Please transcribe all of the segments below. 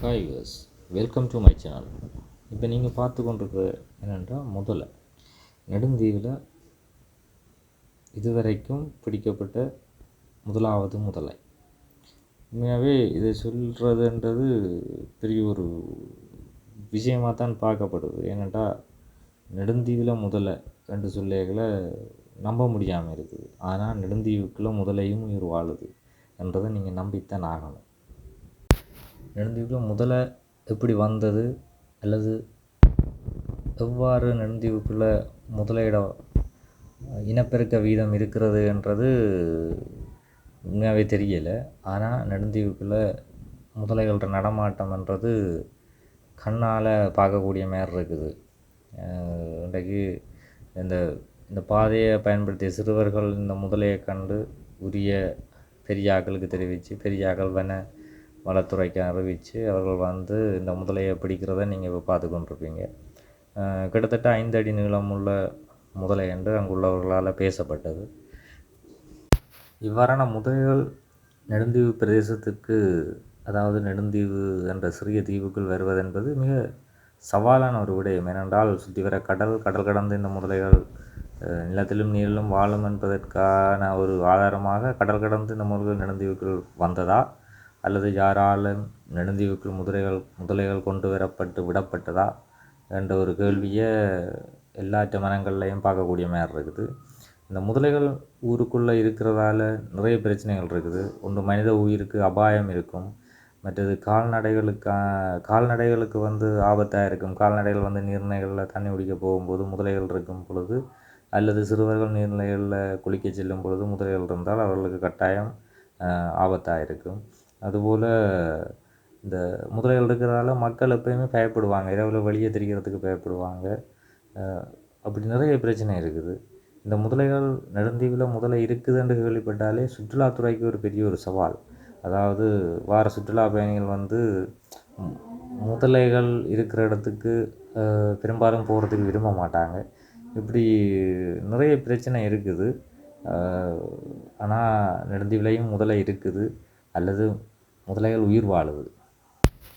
Hi guys welcome to my channel இப்போ நீங்கள் பார்த்து கொண்டிருக்கிற என்னென்றால் முதலை நெடுந்தீவில் இதுவரைக்கும் பிடிக்கப்பட்ட முதலாவது முதலை. உண்மையாகவே இதை சொல்கிறதுன்றது பெரிய ஒரு விஷயமாக தான் பார்க்கப்படுது. ஏனென்றால் நெடுந்தீவில் முதலை ரெண்டு சொல்லைகளை நம்ப முடியாமல் இருக்குது. ஆனால் நெடுந்தீவுக்குள்ளே முதலையும் உயிர் வாழுது. என்றதை நீங்கள் நம்பித்தான் ஆகணும். நெடுந்தீவுக்கு முதல்ல எப்படி வந்தது? அல்லது எவ்வாறு நெடுந்தீவுக்குள்ள முதலையிட இனப்பெருக்க வீதம் இருக்கிறது என்றது உண்மையாகவே தெரியலை. ஆனால் நெடுந்தீவுக்குள்ள முதலைகளோட நடமாட்டம்ன்றது கண்ணால் பார்க்கக்கூடிய மாதிரி இருக்குது. இன்றைக்கு இந்த இந்த பாதையை பயன்படுத்திய சிறுவர்கள் இந்த முதலையை கண்டு உரிய பெரியாக்களுக்கு தெரிவித்து பெரியாக்கள் வன வனத்துறைக்கு அறிவித்து அவர்கள் வந்து இந்த முதலையை பிடிக்கிறத நீங்கள் இப்போ பார்த்து கொண்டிருப்பீங்க கிட்டத்தட்ட ஐந்து அடி நீளமுள்ள முதலை என்று அங்குள்ளவர்களால் பேசப்பட்டது. இவ்வாறான முதலைகள் நெடுந்தீவு பிரதேசத்துக்கு அதாவது நெடுந்தீவு என்ற சிறிய தீவுக்குள் வருவதென்பது மிக சவாலான ஒரு விடயம். ஏனென்றால் சுற்றி வர கடல் கடல் கடந்து இந்த முதலைகள் நிலத்திலும் நீரிலும் வாழும் என்பதற்கான ஒரு ஆதாரமாக கடல் கடந்து நம்மளுக்கு முதல்கள் நெடுந்தீவுக்குள் வந்ததா? அல்லது யாராலும் நெடுந்தீவுக்குள் முதலைகள் முதலைகள் கொண்டு வரப்பட்டு விடப்பட்டதா? என்ற ஒரு கேள்வியை எல்லாற்ற மனங்கள்லையும் பார்க்கக்கூடிய மாதிரி இருக்குது. இந்த முதலைகள் ஊருக்குள்ளே இருக்கிறதால நிறைய பிரச்சனைகள் இருக்குது. ஒன்று மனித உயிருக்கு அபாயம் இருக்கும். மற்றது கால்நடைகளுக்கு கால்நடைகளுக்கு வந்து ஆபத்தாக இருக்கும். கால்நடைகள் வந்து நீர்நிலைகளில் தண்ணி குடிக்க போகும்போது முதலைகள் இருக்கும் பொழுது அல்லது சிறுவர்கள் நீர்நிலைகளில் குளிக்க செல்லும் பொழுது முதலைகள் இருந்தால் அவர்களுக்கு கட்டாயம் ஆபத்தாக இருக்கும் அதுபோல் இந்த முதலைகள் இருக்கிறதால மக்கள் எப்பயுமே பயப்படுவாங்க. இரவில் வெளியே தெரிகிறதுக்கு பயப்படுவாங்க. அப்படி நிறைய பிரச்சனை இருக்குது. இந்த முதலைகள் நெடுந்தீவில் முதலை இருக்குதுன்னு கேள்விப்பட்டாலே சுற்றுலாத்துறைக்கு ஒரு பெரிய ஒரு சவால். அதாவது வார சுற்றுலா பயணிகள் வந்து முதலைகள் இருக்கிற இடத்துக்கு பெரும்பாலும் போகிறதுக்கு விரும்ப மாட்டாங்க. இப்படி நிறைய பிரச்சனை இருக்குது. ஆனால் நெடுந்தீவிலையும் முதலை இருக்குது. அல்லது முதலைகள் உயிர் வாழுது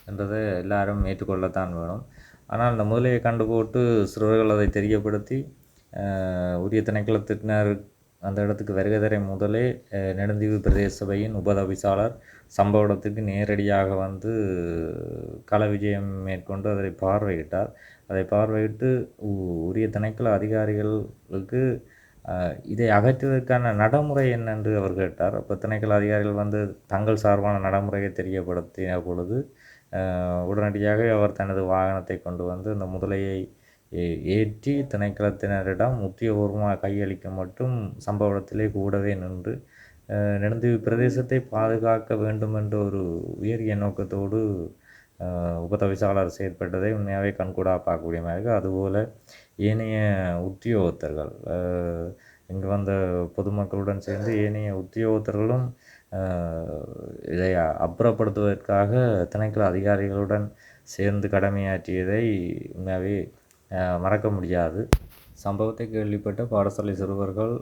என்றதை எல்லாரும் ஏற்றுக்கொள்ளத்தான் வேணும். ஆனால் அந்த முதலையை கண்டு போட்டு சிறுவர்கள் அதை தெரியப்படுத்தி உரிய திணைக்களத்தினர் அந்த இடத்துக்கு வருகை தர முதலே நெடுந்தீவு பிரதேச சபையின் உபதவிசாளர் சம்பவ இடத்துக்கு நேரடியாக வந்து கள விஜயம் மேற்கொண்டு அதை பார்வையிட்டார். அதை பார்வையிட்டு உ- உரிய திணைக்கள அதிகாரிகளுக்கு இதை அகற்றுவதற்கான நடைமுறை என்னென்று அவர் கேட்டார். அப்போ திணைக்கள அதிகாரிகள் வந்து தங்கள் சார்பான நடைமுறையை தெரியப்படுத்தின பொழுது உடனடியாக அவர் தனது வாகனத்தை கொண்டு வந்து அந்த முதலையை ஏ- ஏற்றி திணைக்களத்தினரிடம் உத்தியோகபூர்வமாக கையளிக்க மட்டும் சம்பவ இடத்திலே கூடவே நின்று அஹ், பிரதேசத்தை பாதுகாக்க வேண்டும் என்ற ஒரு உயரிய நோக்கத்தோடு உபதவிசாளர் செயற்பட்டதை உண்மையாகவே கண்கூடாக பார்க்கக்கூடிய மாதிரி இருக்குது அதுபோல் ஏனைய உத்தியோகத்தர்கள் இங்கே இங்கு வந்த பொதுமக்களுடன் சேர்ந்து ஏனைய உத்தியோகத்தர்களும் இதை அப்புறப்படுத்துவதற்காக திணைக்கள அதிகாரிகளுடன் சேர்ந்து கடமையாற்றியதை உண்மையாகவே அஹ், மறக்க முடியாது. சம்பவத்தை கேள்விப்பட்ட பாடசாலை சிறுவர்கள்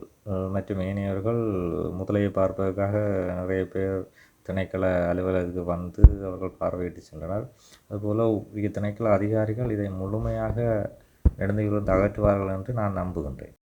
மற்றும் ஏனையவர்கள் முதலையை பார்ப்பதற்காக நிறைய பேர் திணைக்கள அலுவலகத்துக்கு வந்து அவர்கள் பார்வையிட்டு சென்றனர். அதுபோல் திணைக்கள அதிகாரிகள் இதை முழுமையாக நடந்து அகற்றுவார்கள் என்று நான் நம்புகின்றேன்.